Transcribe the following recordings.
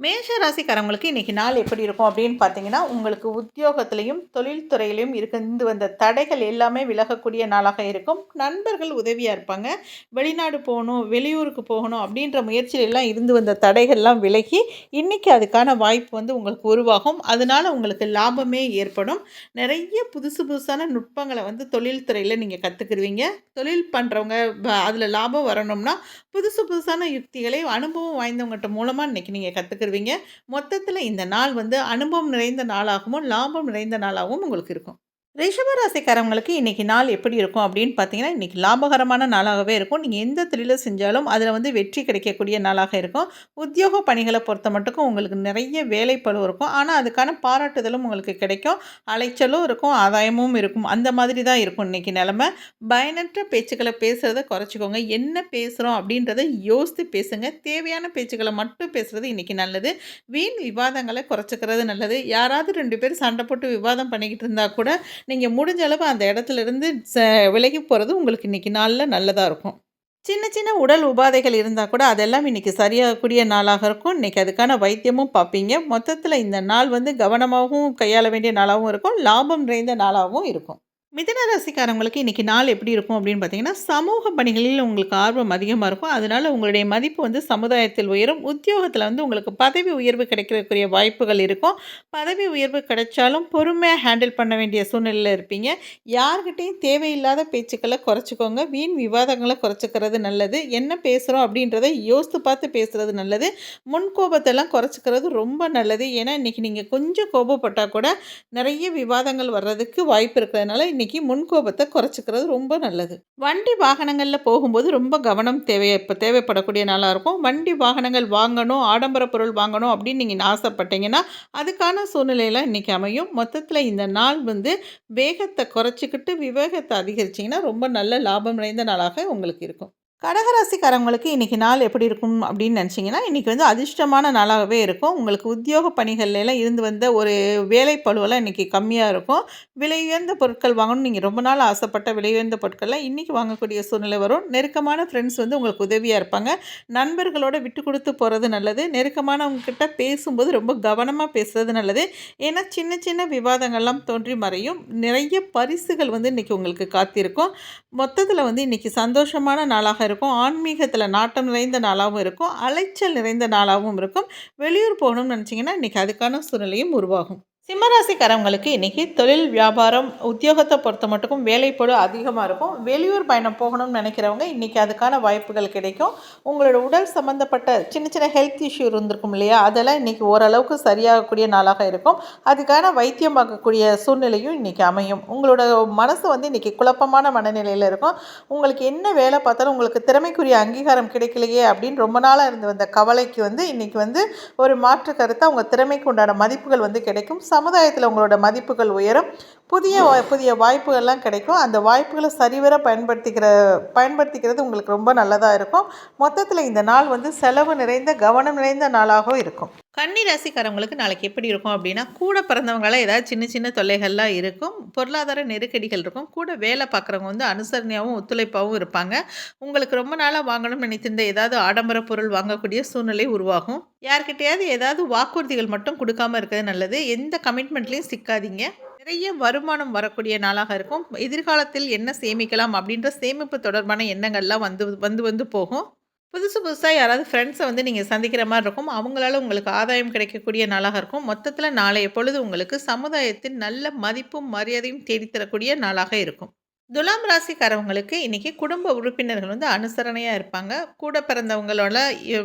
மேஷ ராசிக்காரங்களுக்கு இன்றைக்கி நாள் எப்படி இருக்கும் அப்படின்னு பார்த்தீங்கன்னா உங்களுக்கு உத்தியோகத்திலையும் தொழில்துறையிலையும் இருந்து வந்த தடைகள் எல்லாமே விலகக்கூடிய நாளாக இருக்கும். நண்பர்கள் உதவியாக இருப்பாங்க. வெளிநாடு போகணும் வெளியூருக்கு போகணும் அப்படின்ற முயற்சியிலெல்லாம் இருந்து வந்த தடைகள்லாம் விலகி இன்றைக்கி அதுக்கான வாய்ப்பு வந்து உங்களுக்கு உருவாகும். அதனால் உங்களுக்கு லாபமே ஏற்படும். நிறைய புதுசு புதுசான நுட்பங்களை வந்து தொழில்துறையில் நீங்கள் கற்றுக்குருவீங்க தொழில் பண்ணுறவங்க அதில் லாபம் வரணும்னா புதுசு புதுசான யுக்திகளை அனுபவம் வாய்ந்தவங்ககிட்ட மூலமாக இன்றைக்கி நீங்கள் கற்றுக்குருவீங்க மொத்தத்தில் இந்த நாள் வந்து அனுபவம் நிறைந்த நாளாகவும் லாபம் நிறைந்த நாளாகவும் உங்களுக்கு இருக்கும். ரிஷபராசிக்காரவங்களுக்கு இன்றைக்கி நாள் எப்படி இருக்கும் அப்படின்னு பார்த்தீங்கன்னா இன்றைக்கி லாபகரமான நாளாகவே இருக்கும். நீங்கள் எந்த தொழிலை செஞ்சாலும் அதில் வந்து வெற்றி கிடைக்கக்கூடிய நாளாக இருக்கும். உத்தியோக பணிகளை பொறுத்த மட்டுக்கும் உங்களுக்கு நிறைய வேலைப்பளு இருக்கும். ஆனால் அதுக்கான பாராட்டுதலும் உங்களுக்கு கிடைக்கும். அலைச்சலும் இருக்கும். ஆதாயமும் இருக்கும். அந்த மாதிரி தான் இருக்கும் இன்றைக்கி நிலமை. பயனற்ற பேச்சுக்களை பேசுகிறத குறைச்சிக்கோங்க. என்ன பேசுகிறோம் அப்படின்றத யோசித்து பேசுங்க. தேவையான பேச்சுக்களை மட்டும் பேசுகிறது இன்றைக்கி நல்லது. வீண் விவாதங்களை குறைச்சிக்கிறது நல்லது. யாராவது ரெண்டு பேர் சண்டை போட்டு விவாதம் பண்ணிக்கிட்டு இருந்தால் கூட நீங்கள் முடிஞ்ச அளவு அந்த இடத்துலேருந்து ச விலகி போகிறது உங்களுக்கு இன்றைக்கி நாளில் நல்லதாக இருக்கும். சின்ன சின்ன உடல் உபாதைகள் இருந்தால் கூட அதெல்லாம் இன்றைக்கி சரியாகக்கூடிய நாளாக இருக்கும். இன்றைக்கி அதுக்கான வைத்தியமும் பார்ப்பீங்க. மொத்தத்தில் இந்த நாள் வந்து கவனமாகவும் கையாள வேண்டிய நாளாகவும் இருக்கும். லாபம் நிறைந்த நாளாகவும் இருக்கும். மிதன ராசிக்காரங்களுக்கு இன்றைக்கி நாள் எப்படி இருக்கும் அப்படின்னு பார்த்தீங்கன்னா சமூக பணிகளில் உங்களுக்கு ஆர்வம் அதிகமாக இருக்கும். அதனால் உங்களுடைய மதிப்பு வந்து சமுதாயத்தில் உயரும். உத்தியோகத்தில் வந்து உங்களுக்கு பதவி உயர்வு கிடைக்கிறதுக்குரிய வாய்ப்புகள் இருக்கும். பதவி உயர்வு கிடைச்சாலும் பொறுமையாக ஹேண்டில் பண்ண வேண்டிய சூழ்நிலையில் இருப்பீங்க. யார்கிட்டையும் தேவையில்லாத பேச்சுக்களை குறைச்சிக்கோங்க. வீண் விவாதங்களை குறைச்சிக்கிறது நல்லது. என்ன பேசுகிறோம் அப்படின்றத யோசித்து பார்த்து பேசுகிறது நல்லது. முன் கோபத்தெல்லாம் குறைச்சிக்கிறது ரொம்ப நல்லது. ஏன்னா இன்றைக்கி நீங்கள் கொஞ்சம் கோபப்பட்டால் கூட நிறைய விவாதங்கள் வர்றதுக்கு வாய்ப்பு இருக்கிறதுனால இன்றைக்கி இன்றைக்கி முன்கோபத்தை குறைச்சிக்கிறது ரொம்ப நல்லது. வண்டி வாகனங்களில் போகும்போது ரொம்ப கவனம் தேவை இப்போ தேவைப்படக்கூடிய நாளாக இருக்கும். வண்டி வாகனங்கள் வாங்கணும் ஆடம்பர பொருள் வாங்கணும் அப்படின்னு நீங்கள் ஆசைப்பட்டீங்கன்னா அதுக்கான சூழ்நிலையெல்லாம் இன்றைக்கி அமையும். மொத்தத்தில் இந்த நாள் வந்து வேகத்தை குறைச்சிக்கிட்டு விவேகத்தை அதிகரிச்சிங்கன்னா ரொம்ப நல்ல லாபம் நிறைந்த நாளாக உங்களுக்கு இருக்கும். கடகராசிக்காரங்களுக்கு இன்றைக்கி நாள் எப்படி இருக்கும் அப்படின்னு நினச்சிங்கன்னா இன்றைக்கி வந்து அதிர்ஷ்டமான நாளாகவே இருக்கும். உங்களுக்கு உத்தியோக பணிகள்லாம் இருந்து வந்த ஒரு வேலை பழுவெல்லாம் இன்றைக்கி கம்மியாக இருக்கும். விலை உயர்ந்த பொருட்கள் வாங்கணும் நீங்கள் ரொம்ப நாள் ஆசைப்பட்ட விலை உயர்ந்த பொருட்கள்லாம் இன்றைக்கி வாங்கக்கூடிய சூழ்நிலை வரும். நெருக்கமான ஃப்ரெண்ட்ஸ் வந்து உங்களுக்கு உதவியாக இருப்பாங்க. நண்பர்களோட விட்டு கொடுத்து போகிறது நல்லது. நெருக்கமானவங்கக்கிட்ட பேசும்போது ரொம்ப கவனமாக பேசுகிறது நல்லது. ஏன்னா சின்ன சின்ன விவாதங்கள்லாம் தோன்றி மறையும். நிறைய பரிசுகள் வந்து இன்றைக்கி உங்களுக்கு காத்திருக்கும். மொத்தத்தில் வந்து இன்றைக்கி சந்தோஷமான நாளாக இருக்கும் இருக்கும். ஆன்மீகத்தில் நாட்டம் நிறைந்த நாளாகவும் இருக்கும். அலைச்சல் நிறைந்த நாளாகவும் இருக்கும். வெளியூர் போகணும்னு நினச்சிங்கன்னா இன்றைக்கி அதுக்கான சூழ்நிலையும் உருவாகும். சிம்மராசிக்காரவங்களுக்கு இன்றைக்கி தொழில் வியாபாரம் உத்தியோகத்தை பொறுத்த மட்டுக்கும் வேலைப்படு அதிகமாக இருக்கும். வெளியூர் பயணம் போகணும்னு நினைக்கிறவங்க இன்றைக்கி அதுக்கான வாய்ப்புகள் கிடைக்கும். உங்களோட உடல் சம்மந்தப்பட்ட சின்ன சின்ன ஹெல்த் இஷ்யூ இருந்திருக்கும் இல்லையா? அதெல்லாம் இன்றைக்கி ஓரளவுக்கு சரியாகக்கூடிய நாளாக இருக்கும். அதுக்கான வைத்தியம் பார்க்கக்கூடிய சூழ்நிலையும் இன்றைக்கி அமையும். உங்களோட மனசு வந்து இன்றைக்கி குழப்பமான மனநிலையில் இருக்கும். உங்களுக்கு என்ன வேலை பார்த்தாலும் உங்களுக்கு திறமைக்குரிய அங்கீகாரம் கிடைக்கலையே அப்படின்னு ரொம்ப நாளாக இருந்து வந்த கவலைக்கு வந்து இன்றைக்கி வந்து ஒரு மாற்று கருத்தை உங்கள் திறமைக்கு உண்டான மதிப்புகள் வந்து கிடைக்கும். சமுதாயத்தில் உங்களோட மதிப்புகள் உயரும். புதிய புதிய வாய்ப்புகள்லாம் கிடைக்கும். அந்த வாய்ப்புகளை சரிவர பயன்படுத்திக்கிற பயன்படுத்திக்கிறது உங்களுக்கு ரொம்ப நல்லதாக இருக்கும். மொத்தத்தில் இந்த நாள் வந்து செலவு நிறைந்த கவனம் நிறைந்த நாளாகவும் இருக்கும். கன்னி ராசிக்காரவங்களுக்கு நாளைக்கு எப்படி இருக்கும் அப்படின்னா கூட பிறந்தவங்களாம் ஏதாவது சின்ன சின்ன தொல்லைகள்லாம் இருக்கும். பொருளாதார நெருக்கடிகள் இருக்கும். கூட வேலை பார்க்குறவங்க வந்து அனுசரணையாகவும் ஒத்துழைப்பாகவும் இருப்பாங்க. உங்களுக்கு ரொம்ப நாளாக வாங்கணும்னு நினைத்திருந்த ஏதாவது ஆடம்பர பொருள் வாங்கக்கூடிய சூழ்நிலை உருவாகும். யார்கிட்டையாவது ஏதாவது வாக்குறுதிகள் மட்டும் கொடுக்காம இருக்கிறது நல்லது. எந்த கமிட்மெண்ட்லேயும் சிக்காதீங்க. நிறைய வருமானம் வரக்கூடிய நாளாக இருக்கும். எதிர்காலத்தில் என்ன சேமிக்கலாம் அப்படின்ற சேமிப்பு தொடர்பான எண்ணங்கள்லாம் வந்து வந்து வந்து போகும். புதுசு புதுசாக யாராவது ஃப்ரெண்ட்ஸை வந்து நீங்கள் சந்திக்கிற மாதிரி இருக்கும். அவங்களால உங்களுக்கு ஆதாயம் கிடைக்கக்கூடிய நாளாக இருக்கும். மொத்தத்தில் நாளைய பொழுது உங்களுக்கு சமுதாயத்தின் நல்ல மதிப்பும் மரியாதையும் தேடித்தரக்கூடிய நாளாக இருக்கும். துலாம் ராசிக்காரவங்களுக்கு இன்றைக்கி குடும்ப உறுப்பினர்கள் வந்து அனுசரணையாக இருப்பாங்க. கூட பிறந்தவங்களோட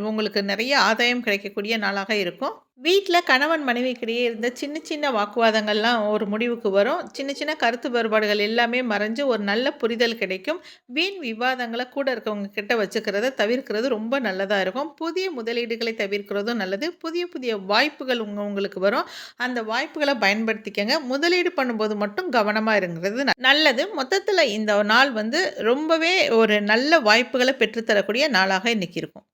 உங்களுக்கு நிறைய ஆதாயம் கிடைக்கக்கூடிய நாளாக இருக்கும். வீட்டில் கணவன் மனைவிக்கிடையே இருந்த சின்ன சின்ன வாக்குவாதங்கள்லாம் ஒரு முடிவுக்கு வரும். சின்ன சின்ன கருத்து வேறுபாடுகள் எல்லாமே மறைஞ்சு ஒரு நல்ல புரிதல் கிடைக்கும். வீண் விவாதங்களை கூட இருக்கவங்க கிட்ட வச்சுக்கிறத தவிர்க்கிறது ரொம்ப நல்லதாக இருக்கும். புதிய முதலீடுகளை தவிர்க்கிறதும் நல்லது. புதிய புதிய வாய்ப்புகள் உங்க உங்களுக்கு வரும். அந்த வாய்ப்புகளை பயன்படுத்திக்கங்க. முதலீடு பண்ணும்போது மட்டும் கவனமாக இருங்கிறது நல்லது. மொத்தத்தில் இந்த நாள் வந்து ரொம்பவே ஒரு நல்ல வாய்ப்புகளை பெற்றுத்தரக்கூடிய நாளாக இன்றைக்கி இருக்கும்.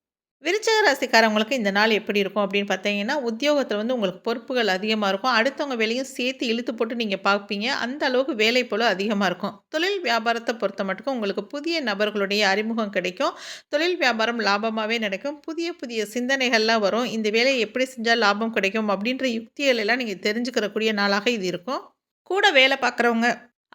விருச்சக ராசிக்காரவங்களுக்கு இந்த நாள் எப்படி இருக்கும் அப்படின்னு பார்த்தீங்கன்னா, உத்தியோகத்தில் வந்து உங்களுக்கு பொறுப்புகள் அதிகமாக இருக்கும். அடுத்தவங்க வேலையும் சேர்த்து இழுத்து போட்டு நீங்கள் பார்ப்பீங்க. அந்த அளவுக்கு வேலை போல அதிகமாக இருக்கும். தொழில் வியாபாரத்தை பொறுத்த மட்டுக்கும் உங்களுக்கு புதிய நபர்களுடைய அறிமுகம் கிடைக்கும். தொழில் வியாபாரம் லாபமாகவே நடக்கும். புதிய புதிய சிந்தனைகள்லாம் வரும். இந்த வேலையை எப்படி செஞ்சால் லாபம் கிடைக்கும் அப்படின்ற யுக்திகள் எல்லாம் தெரிஞ்சுக்கிறக்கூடிய நாளாக இது இருக்கும். கூட வேலை பார்க்குறவங்க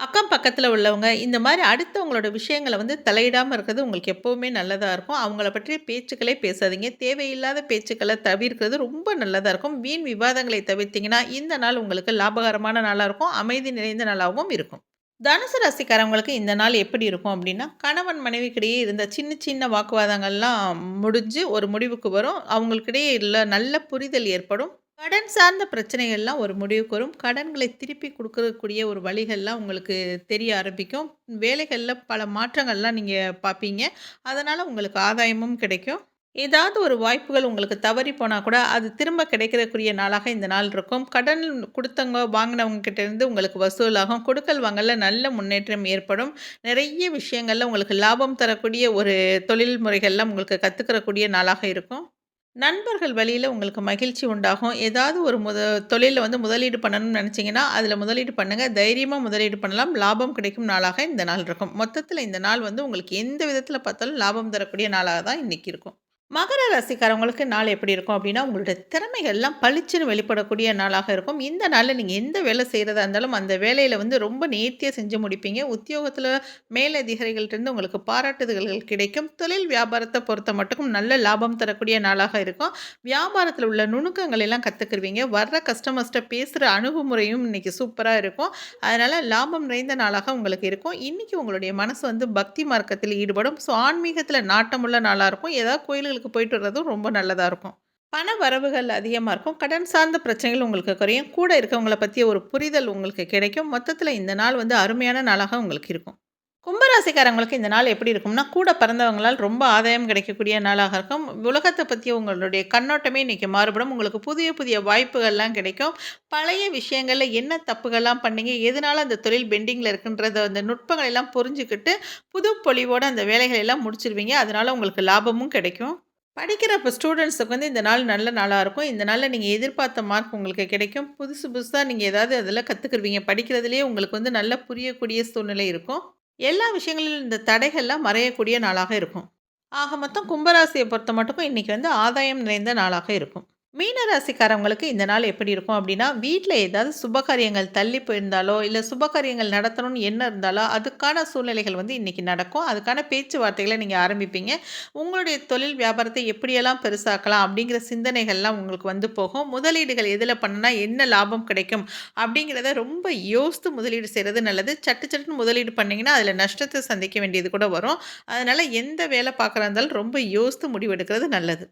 அக்கம் பக்கத்தில் உள்ளவங்க இந்த மாதிரி அடுத்தவங்களோட விஷயங்களை வந்து தலையிடாமல் இருக்கிறது உங்களுக்கு எப்போவுமே நல்லதாக இருக்கும். அவங்கள பற்றிய பேச்சுக்களே பேசாதீங்க. தேவையில்லாத பேச்சுக்களை தவிர்க்கிறது ரொம்ப நல்லதாக இருக்கும். வீண் விவாதங்களை தவிர்த்திங்கன்னா இந்த நாள் உங்களுக்கு லாபகரமான நாளாக இருக்கும். அமைதி நிறைந்த நாளாகவும் இருக்கும். தனுசு ராசிக்காரவங்களுக்கு இந்த நாள் எப்படி இருக்கும் அப்படின்னா கணவன் மனைவிக்கிடையே இருந்த சின்ன சின்ன வாக்குவாதங்கள்லாம் முடிஞ்சு ஒரு முடிவுக்கு வரும். அவங்களுக்கிடையே இல்லை நல்ல புரிதல் ஏற்படும். கடன் சார்ந்த பிரச்சனைகள்லாம் ஒரு முடிவுக்கு வரும். கடன்களை திருப்பி கொடுக்கக்கூடிய ஒரு வழிகள்லாம் உங்களுக்கு தெரிய ஆரம்பிக்கும். வேலைகளில் பல மாற்றங்கள்லாம் நீங்கள் பார்ப்பீங்க. அதனால் உங்களுக்கு ஆதாயமும் கிடைக்கும். ஏதாவது ஒரு வாய்ப்புகள் உங்களுக்கு தவறி போனால் கூட அது திரும்ப கிடைக்கிறக்குரிய நாளாக இந்த நாள் இருக்கும். கடன் கொடுத்தவங்க வாங்கினவங்க கிட்டேருந்து உங்களுக்கு வசூலாகும். கொடுக்கல் வாங்கல நல்ல முன்னேற்றம் ஏற்படும். நிறைய விஷயங்களில் உங்களுக்கு லாபம் தரக்கூடிய ஒரு தொழில் முறைகள்லாம் உங்களுக்கு கற்றுக்கிறக்கூடிய நாளாக இருக்கும். நண்பர்கள் வழியில் உங்களுக்கு மகிழ்ச்சி உண்டாகும். ஏதாவது ஒரு முத தொழிலில் வந்து முதலீடு பண்ணணும்னு நினச்சிங்கன்னா, அதில் முதலீடு பண்ணுங்கள் தைரியமாக முதலீடு பண்ணலாம். லாபம் கிடைக்கும் நாளாக இந்த நாள் இருக்கும். மொத்தத்தில் இந்த நாள் வந்து உங்களுக்கு எந்த விதத்தில் பார்த்தாலும் லாபம் தரக்கூடிய நாளாக தான் இன்றைக்கி இருக்கும். மகர ராசிக்காரவங்களுக்கு நாள் எப்படி இருக்கும் அப்படின்னா, உங்களுடைய திறமைகள்லாம் பளிச்சுன்னு வெளிப்படக்கூடிய நாளாக இருக்கும். இந்த நாளில் நீங்கள் எந்த வேலை செய்கிறதா இருந்தாலும், அந்த வேலையில் வந்து ரொம்ப நேர்த்தியாக செஞ்சு முடிப்பீங்க. உத்தியோகத்தில் மேலதிகாரிகள்ட்டேருந்து உங்களுக்கு பாராட்டுதல்கள் கிடைக்கும். தொழில் வியாபாரத்தை பொறுத்த மட்டுக்கும் நல்ல லாபம் தரக்கூடிய நாளாக இருக்கும். வியாபாரத்தில் உள்ள நுணுக்கங்கள் எல்லாம் கற்றுக்குருவீங்க. வர்ற கஸ்டமர்ஸ்ட்ட பேசுகிற அணுகுமுறையும் இன்றைக்கி சூப்பராக இருக்கும். அதனால் லாபம் நிறைந்த நாளாக உங்களுக்கு இருக்கும். இன்றைக்கி உங்களுடைய மனசு வந்து பக்தி மார்க்கத்தில் ஈடுபடும். ஸோ ஆன்மீகத்தில் நாட்டமுள்ள நாளாக இருக்கும். ஏதாவது கோயில்களுக்கு கோயிலுக்கு போயிட்டு வர்றதும் ரொம்ப நல்லதாக இருக்கும். பண வரவுகள் அதிகமாக இருக்கும். கடன் சார்ந்த பிரச்சனைகள் உங்களுக்கு குறையும். கூட இருக்கவங்கள பற்றிய ஒரு புரிதல் உங்களுக்கு கிடைக்கும். மொத்தத்தில் இந்த நாள் வந்து அருமையான நாளாக உங்களுக்கு இருக்கும். கும்பராசிக்காரங்களுக்கு இந்த நாள் எப்படி இருக்கும்னா கூட பிறந்தவங்களால் ரொம்ப ஆதாயம் கிடைக்கக்கூடிய நாளாக இருக்கும். உலகத்தை பற்றி உங்களுடைய கண்ணோட்டமே இன்றைக்கி மாறுபடும். உங்களுக்கு புதிய புதிய வாய்ப்புகள்லாம் கிடைக்கும். பழைய விஷயங்களில் என்ன தப்புகள்லாம் பண்ணீங்க எதனால அந்த தொழில் பெண்டிங்கில் இருக்குன்றத அந்த நுட்பங்களெல்லாம் புரிஞ்சுக்கிட்டு புது பொலிவோடு அந்த வேலைகளெல்லாம் முடிச்சிருவீங்க. அதனால் உங்களுக்கு லாபமும் கிடைக்கும். படிக்கிற இப்போ ஸ்டூடெண்ட்ஸுக்கு வந்து இந்த நாள் நல்ல நாளாக இருக்கும். இந்த நாளில் நீங்கள் எதிர்பார்த்த மார்க் உங்களுக்கு கிடைக்கும். புதுசு புதுசாக நீங்கள் ஏதாவது அதில் கற்றுக்குருவீங்க படிக்கிறதுலேயே உங்களுக்கு வந்து நல்ல புரியக்கூடிய சூழ்நிலை இருக்கும். எல்லா விஷயங்களிலும் இந்த தடைகள்லாம் மறையக்கூடிய நாளாக இருக்கும். ஆக மொத்தம் கும்பராசியை பொறுத்த மட்டுக்கும் இன்றைக்கி வந்து ஆதாயம் நிறைந்த நாளாக இருக்கும். மீனராசிக்காரவங்களுக்கு இந்த நாள் எப்படி இருக்கும் அப்படின்னா வீட்டில் ஏதாவது சுபகாரியங்கள் தள்ளி போயிருந்தாலோ இல்லை சுபகாரியங்கள் நடத்தணும்னு என்ன இருந்தாலோ அதுக்கான சூழ்நிலைகள் வந்து இன்றைக்கி நடக்கும். அதுக்கான பேச்சுவார்த்தைகளை நீங்கள் ஆரம்பிப்பீங்க. உங்களுடைய தொழில் வியாபாரத்தை எப்படியெல்லாம் பெருசாக்கலாம் அப்படிங்கிற சிந்தனைகள்லாம் உங்களுக்கு வந்து போகும். முதலீடுகள் எதில் பண்ணினா என்ன லாபம் கிடைக்கும் அப்படிங்கிறத ரொம்ப யோசித்து முதலீடு செய்கிறது நல்லது. சட்டு சட்டுன்னு முதலீடு பண்ணிங்கன்னா அதில் நஷ்டத்தை சந்திக்க வேண்டியது கூட வரும். அதனால் எந்த வேலை பார்க்குறா இருந்தாலும் ரொம்ப யோசித்து முடிவெடுக்கிறது நல்லது.